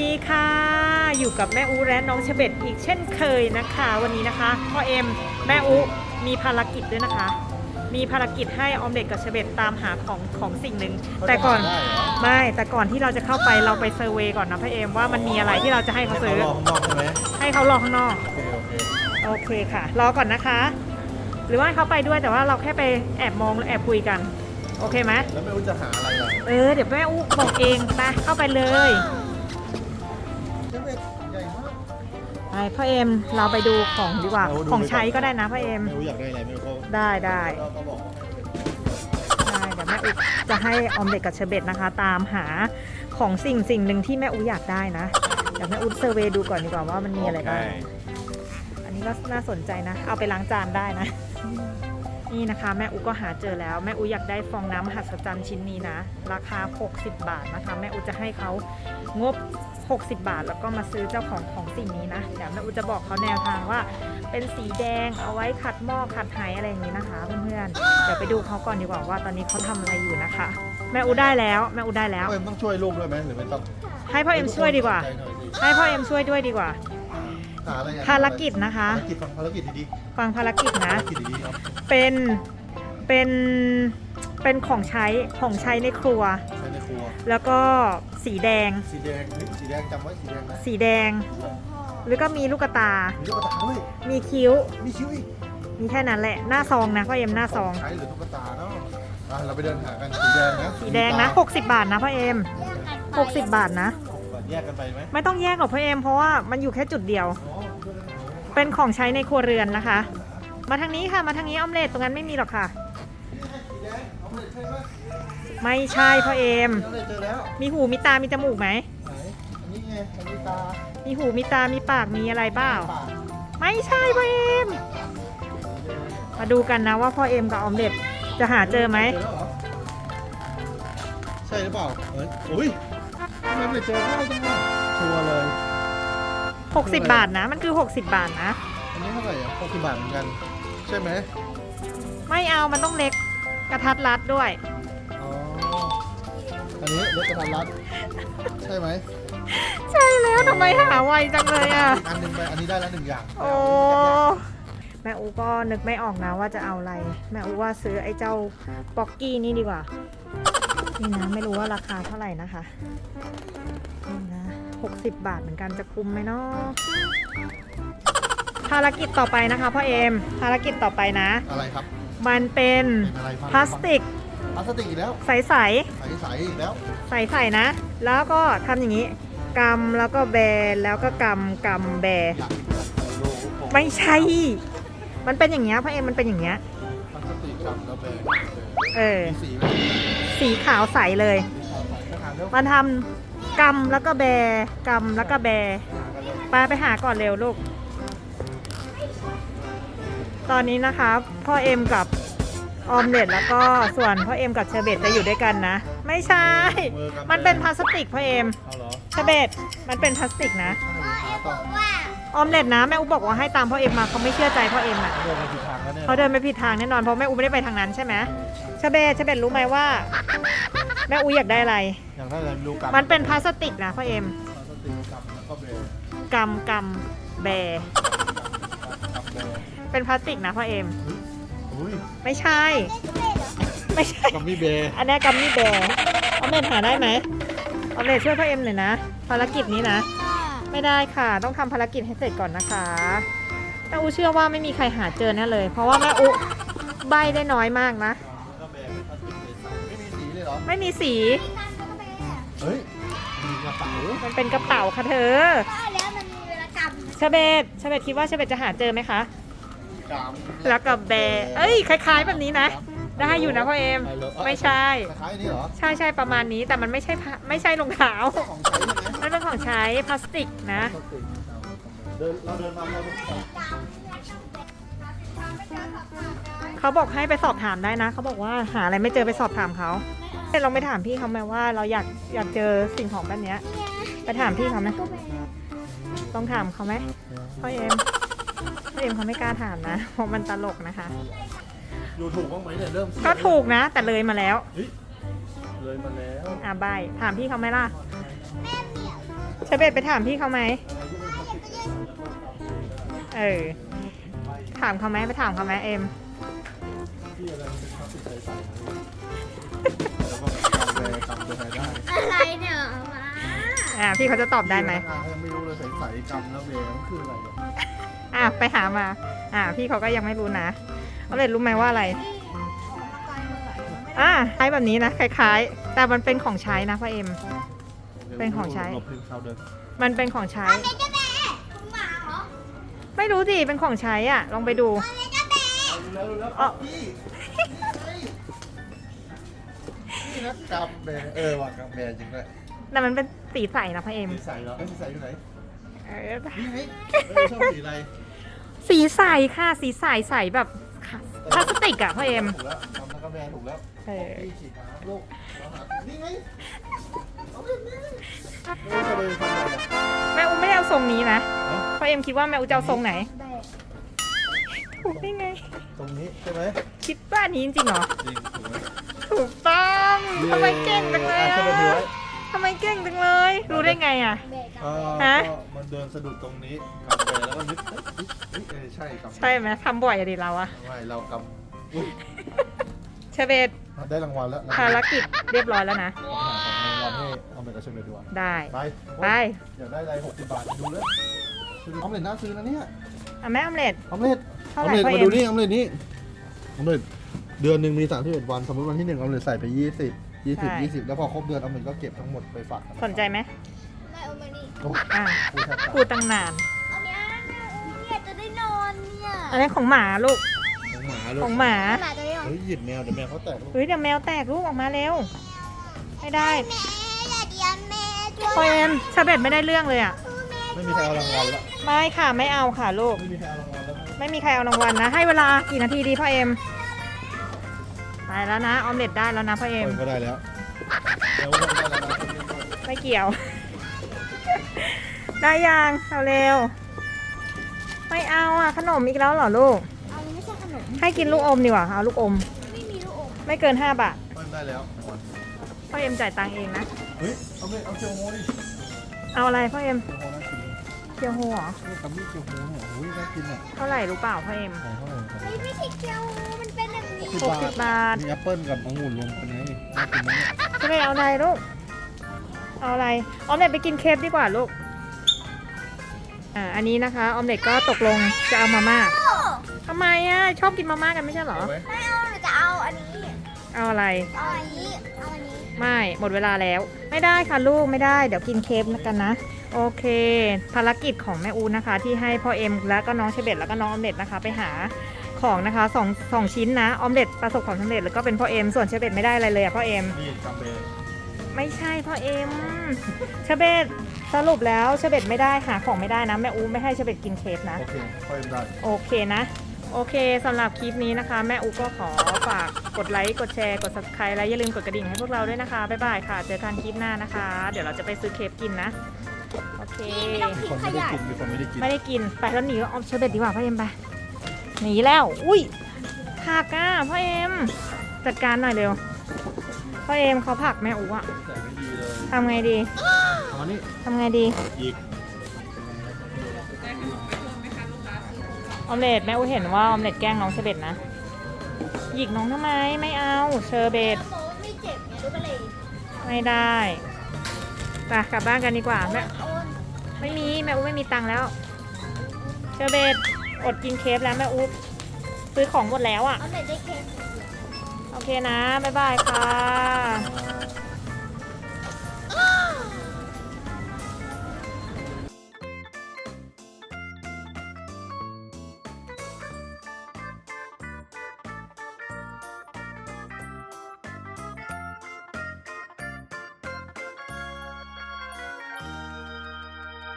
ดีค่ะ อยู่กับแม่อูและน้องเชเบตอีกเช่นเคยนะคะ วันนี้นะคะพ่อเอ็มแม่อูมีภารกิจด้วยนะคะ มีภารกิจให้ออมเด็กกับเชเบตตามหาของของสิ่งหนึ่งแต่ก่อนเขาจะหาได้เหรอไม่แต่ก่อนที่เราจะเข้าไปเราไปเซอร์เวย์ก่อนนะพ่อเอ็มว่ามันมีอะไรที่เราจะให้เขาให้ซื้อเขาลองข้างนอกใช่ไหมให้เขารอข้างนอก โอเคโอเคโอเคค่ะ รอก่อนนะคะ หรือว่าให้เขาไปด้วยแต่ว่าเราแค่ไปแอบมองหรือแอบคุยกัน โอเคไหมแล้วไม่รู้จะหาอะไรอะเออเดี๋ยวแม่อูบอกเองไปเข้าไปเลย ไปพ่อเอ็มเราไปดูของดีกว่าเอาดูของไปก่อนใช้ก็ได้นะพ่อเอ็มไม่รู้อยากได้อะไรไม่รู้เขาได้ได้เราก็บอกได้เดี๋ยวแม่อุจะให้ออมเด็กกับเชอร์เบตนะคะ ตามหาของสิ่งสิ่งหนึ่งที่แม่อุอยากได้นะเดี๋ยวแม่อุเซอร์เวย์ดูก่อนดีกว่าว่ามันมีอะไรบ้างอันนี้ก็น่าสนใจนะ เอาไปล้างจานได้นะ นี่นะคะแม่อุก็หาเจอแล้ว แม่อุอยากได้ฟองน้ำมหัศจรรย์ชิ้นนี้นะ ราคา 60 บาทนะคะ แม่อุจะให้เขางบ 60 บาท แล้วก็มาซื้อเจ้าของของสิ่งนี้นะเดี๋ยวแม่อุจะบอกเขาแนวทางว่า เป็นสีแดงเอาไว้ขัดหม้อขัดไหอะไรอย่างนี้นะคะเพื่อนๆเดี๋ยวไปดูเขาก่อนดีกว่าว่าตอนนี้เขาทำอะไรอยู่นะคะ แม่อุได้แล้วแม่อุได้แล้วพ่อเอ็มต้องช่วยลูกด้วยไหมหรือไม่ต้องให้พ่อเอ็มช่วยดีกว่า ใจหน่อยสิให้พ่อเอ็มช่วยด้วยดีกว่าหาอะไรอะภารกิจนะคะ ภารกิจฟังภารกิจดีฟังภารกิจๆภานะรกิจดีๆครับเป็นเป็นเป็นของใช้ของใช้ในครัว ใช้ใน ครัว แล้วก็สีแดง สีแดงเฮ้ยสีแดงจำไว้สีแดงนะสีแดง แล้วก็มีลูกตา มีลูกตาด้วยมีคิ้ว มีคิ้วอีกมีแค่นั้นแหละ หน้าซองนะพ่อเอ็มหน้าซอง ใช้หรือตุ๊กตาเนาะอะเราไปเดินหากันสีแดงนะสีแดงนะ ตา60 บาทนะพ่อเอ็ม 60 บาทนะ แยกกันไปไหมไม่ต้องแยกหรอกพ่อเอ็มเพราะว่ามันอยู่แค่จุดเดียว อ๋อช่วยกันหาเป็นของใช้ในครัวเรือนนะคะ มาทางนี้ค่ะ มาทางนี้ออมเล็ตตรงนั้นไม่มีหรอกค่ะ ไหมไม่ใช่พ่อเอ็มเอาเลยเจอแล้วมีหูมีตามีจมูกไหม ไหนอันนี้ไงอันนี้ตามีหูมีตามีปากมีอะไรเปล่าปากไม่ใช่พ่อเอ็มมาดูกันนะว่าพ่อเอ็มกับออมเล็ตจะหาเจอไหม เจอแล้วเหรอใช่หรือเปล่าเอ้ยอุ้ยทำไมไม่เจอง่ายจังวะชัวร์เลย 60 บาทนะ มันคือ 60 บาทนะ อันนี้เท่าไหร่อะหกสิบบาทเหมือนกัน ใช่ไหมไม่เอามันต้องเล็ก กระทัดรัดด้วย อ๋อ อันนี้เล็กกระทันรัด ใช่ไหมใช่แล้วทำไมหาไวจังเลยอะอีกอันหนึ่งไป อันนี้ได้แล้วหนึ่งอย่างโอ้แม่อูก็นึกไม่ออกนะว่าจะเอาอะไร แม่อูว่าซื้อไอ้เจ้าป๊อกกี้นี่ดีกว่า นี่นะไม่รู้ว่าราคาเท่าไหร่นะคะนี่นะ60 บาทเหมือนกันจะคุ้มไหมเนาะภารกิจต่อไปนะคะพ่อเอมภารกิจต่อไปนะ อะไรครับ มันเป็นเป็นอะไรพลาสติกพลาสติกอีกแล้วใสใสใสๆอีกแล้ว ๆ ใสๆนะ แล้วก็ทำอย่างนี้กำแล้วก็แบแล้วก็กำกำแบอยากโลผมไม่ใช่ มันเป็นอย่างเงี้ยพ่อเอ็มมันเป็นอย่างเงี้ย พลาสติกกับแล้วแบนเออ มีสีไหมสีขาวใสเลยสีขาวใสไปหาเร็วมันทำกำแล้วก็แบกำแล้วก็แบหากันเร็วไปไปหาก่อนเร็วลูก ตอนนี้นะคะ พ่อเอ็มกับออมเล็ตแล้วก็ส่วนพ่อเอ็มกับเชอร์เบตจะอยู่ด้วยกันนะ ไม่ใช่มือกับมันเป็นพลาสติกพ่อเอ็มเอาเหรอเชอร์เบตมันเป็นพลาสติกนะใช่หรือหาต่อออมเล็ตนะแม่อุบอกว่าให้ตามพ่อเอ็มมาเขาไม่เชื่อใจพ่อเอ็มอะ เดินไปผิดทางแล้วเนี่ยเขาเดินไปผิดทางแน่นอนเพราะแม่อูไม่ได้ไปทางนั้นใช่ไหมเชอร์เบตเชอร์เบตรู้ไหมว่า แม่อูอยากได้อะไร อย่างนั้นเลยดูกันมันเป็นพลาสติกนะพ่อเอ็มพลาสติกกับแล้วก็เบรกำกำแบกับ เบรเป็นพลาสติกนะพ่อเอ็มอุ้ยไม่ใช่ ไม่ใช่ กับมีเบรอันนี้กัมมี่แบร์ออมเล็ตหาได้ไหมออมเล็ตช่วยพ่อเอ็มหน่อยนะ ภารกิจนี้นะ ไม่ได้ค่ะ ต้องทำภารกิจให้เสร็จก่อนนะคะแม่อูเชื่อว่าไม่มีใครหาเจอแน่เลย เพราะว่าแม่อูใบได้น้อยมากนะก็เบรเป็นพลาสติกใสๆไม่มีสีเลยเหรอ ไม่มีสี เฮ้ย มีกระเป๋ามันเป็นกระเป๋าค่ะเธอแล้วมันมีเวลากรรมเชเบตเชเบตคิดว่าเชเบตจะหาเจอไหมคะกาม แล้วกับแบร์เอ้ยคล้าย ๆ แบบนี้นะ ได้อยู่นะพ่อเอ็มไม่ใช่ คล้ายๆนี่เหรอใช่ใช่ประมาณนี้แต่มันไม่ใช่ผ้าไม่ใช่รองเท้า ของใช้ใช่ไหมมันเป็นของใช้พลาสติกนะพลาสติกเดินเราเดินมาเราดูของเขาบอกให้ไปสอบถามได้นะ เขาบอกว่าหาอะไรไม่เจอไปสอบถามเขาเอ้ยลองไปถามพี่เขาไหมว่าเราอยากอยากเจอสิ่งของแบบเนี้ย ไปถามพี่เขาไหมต้องถามเขาไหมพ่อเอ็ม พ่อเอ็มเขาไม่กล้าถามนะเพราะมันตลกนะคะดูถูกบ้างไหมเนี่ยเริ่มก็ถูกนะ แต่เลยมาแล้วเฮ้ยเลยมาแล้วอ่าใบายถามพี่เขาไหมล่ะเชเบตไปถามพี่เขาไหมเออถามเขาไหมไปถามเขาไหมเอ็มที่อะไรมันเป็นพลาสติกใสๆแล้วก็กำแบกำแบได้อะไรเนี่ยมาอ่าพี่เขาจะตอบได้ไหมอ่ายังไม่รู้เลยใสๆกำแล้วเบมันคืออะไรเนี่ย อะไปหามา อ่าพี่เขาก็ยังไม่รู้นะออมเล็ตรู้ไหมว่าอะไร อ่าคล้ายแบบนี้นะคล้ายๆ แต่มันเป็นของใช้นะพ่อเอ็ม เป็นของใช้หลบเพิ่งเข้าเดินมันเป็นของใช้เจ๊เจ๊แม่คุณหมาเหรอไม่รู้สิเป็นของใช้อะ ลองไปดูเจ๊เจ๊แม่รู้แล้วรู้แล้วอ๋อพี่นี่นะกำแบเออว่ะกำแบจริงด้วยแต่มันเป็นสีใสนะพ่อเอ็มสีใสเหรอไอ้ยสีใสอยู่ไหนเออนี่ไงเออชอบสีอะไร สีใสค่ะ สีใสใสแบบพลาสติกอะพ่อเอ็มถูกแล้วทำแล้วกำแบถูกแล้วเออพี่ฉีดน้ำลูกเอาหานี่ไงเอาแบบนี้ไม่จะเลยทำอะไรอะแม่อูไม่ได้เอาทรงนี้นะเอ้าพ่อเอ็มคิดว่าแม่อูจะเอาทรงไหนถูกได้ไง ตรงนี้ใช่ไหมคิดว่าอันนี้จริงๆเหรอจริงถูกไหมถูกต้องทำไมเก่งจังเลยอะอะจะไปถือไว้ ทำไมเก่งจังเลย รู้ได้ไงอะเบรกเอ่อฮะ ก็มันเดินสะดุดตรงนี้กำแบแล้วก็นึกเอ๊ะเอ๊ะเอ๊ะใช่กำแบใช่ไหมทำบ่อยอะดิเราอะไม่เรากำอุ้ยเชเบตได้รางวัลแล้วภารกิจเรียบร้อยแล้วนะหาของรางวัลให้เอาไปกับเชมเบดีกว่าได้ ไปไปอยากได้อะไรหกสิบบาทดูเลยซื้อออมเล็ตน่าซื้อนะเนี่ยอะแม่ออมเล็ต ออมเล็ตเท่าอไหอร่มเล็ตพ่อมาเอ็ดูมนี่ออมเล็ตนี่ออมเล็ตเดือนหนึ่งมีสามสิบเอ็ดวัน สมมติวันที่หนึ่งออมเล็ตใส่ไปยี่สิบ ยี่สิบยี่สิบแล้วพอครบเดือนออมเล็ตก็เก็บทั้งหมดไปฝากธนาคารสนใจไหมแม่เอามานี่โอ้อะพูดแทบตายพูดตั้งนานเอาเนี้ยแม่เอาเนี่ยจะได้นอนเนี่ยอันนี้ของหมาลูกของหมาเลยของหมาหมาจะได้นอนเฮ้ยหยิบแมวเดี๋ยวแมวเขาแตกลูกเฮ้ยเดี๋ยวแมวแตกลูกออกมาเร็วไม่ได้แม่อย่าเดียนแม่ช่วยพ่อเอ็มเชเบตไม่ได้เรื่องเลยอะไม่มีใครเอารางวัลแล้วไม่ค่ะไม่เอาค่ะลูกไม่มีใครเอารางวัลแล้วไม่มีใครเอารางวัลนะ ให้เวลากี่นาทีดีพ่อเอ็ม ไปแล้วนะออมเล็ตได้แล้วนะพ่อเอ็ม ก็ได้แล้วแล้วก็ได้แล้วนะไม่เกี่ยว ได้ยังเอาเร็ว ไม่เอาอะขนมอีกแล้วเหรอลูก เอาไม่ใช่ขนม ให้กินลูกอมดีกว่าเอาลูกอม ไม่มีลูกอมไม่เกิน 5 บาทได้แล้วพ่อเอ็มจ่ายตังค์เองนะ เฮ้ยเอาเลยเอาเจียวโมดิเอาอะไรพ่อเอ็มเจียวโมน่ากินเกียวโฮเหรอนี่กับนี่เจียวโมเนี่ยโอ้ยน่ากินอะเท่าไหร่รู้เปล่าพ่อเอ็ม ใส่เท่าไหร่ครับเฮ้ยไม่ใช่เกี๊ยว มันเป็น แบบนี้หกสิบบาทมีแอปเปิ้ลกับองุ่นรวมกันไงน่ากินนะเนี่ยจะไปเอาอะไรลูก เอาอะไร ออมเล็ตไปกินเคฟดีกว่าลูก อ่า อันนี้นะคะ ออมเล็ตก็ตกลงจะเอามาม่าทำไมอะ ชอบกินมาม่ากันไม่ใช่เหรอ เอาไหมไม่เอาหนูจะเอาอันนี้ เอาอะไร เอาอันนี้ เอาอันนี้ ไม่ หมดเวลาแล้ว ไม่ได้ค่ะลูก ไม่ได้ เดี๋ยวกินเคฟกันนะ โอเค ภารกิจของแม่อูนะคะ ที่ให้พ่อเอ็มแล้วก็น้องเชเบตแล้วก็น้องออมเล็ตนะคะ ไปหา ของนะคะสองสองชิ้นนะออมเล็ตประสบความสำเร็จแล้วก็เป็นพ่อเอ็มส่วนเชเบตไม่ได้อะไรเลยอะพ่อเอ็มนี่กัมเบไม่ใช่พ่อเอ็มเชเบตสรุปแล้วเชเบตไม่ได้หาของไม่ได้นะแม่อูไม่ให้เชเบตกินเคฟนะ โอเคค่อยได้โอเคนะโอเคสำหรับคลิปนี้นะคะ แม่อูก็ขอฝากกดไลค์กดแชร์กด subscribe และอย่าลืมกดกระดิ่งให้พวกเราด้วยนะคะบ๊ายบายค่ะ เจอกันคลิปหน้านะคะ เดี๋ยวเราจะไปซื้อเคฟกินนะโอเคไม่ต้องมีทิ้คนงขไม่ได้ยะ กินมีคนไม่ได้กิน ไม่ได้กิน ไปแล้วหนีออมเชอร์เบตดีกว่าพ่อเอ็มไป หนีแล้ว อุ้ยผักอะพ่อเอ็มจัดการหน่อยเร็ว พ่อเอ็มเขาผลักแม่อูอะใส่ไม่ดีเลยทำไงดีเอามานี่ทำไงดี อีกออมเล็ตแม่อูเห็นว่าออมเล็ตแกล้งน้องเชอร์เบตนะ หยิกน้องทำไมไม่เอาเชอร์เบตโมไม่เจ็บไงรู้ไปเลยไม่ได้ไปกลับบ้านกันดีกว่าแม่ โอนไม่มีแม่อูไม่มีตังค์แล้ว เชอร์เบต อดกินเคฟแล้วแม่อูซื้อของหมดแล้วอะ่ะ เอาแต่ได้เค้ก โอเคนะ บ๊ายบายค่ะอ่า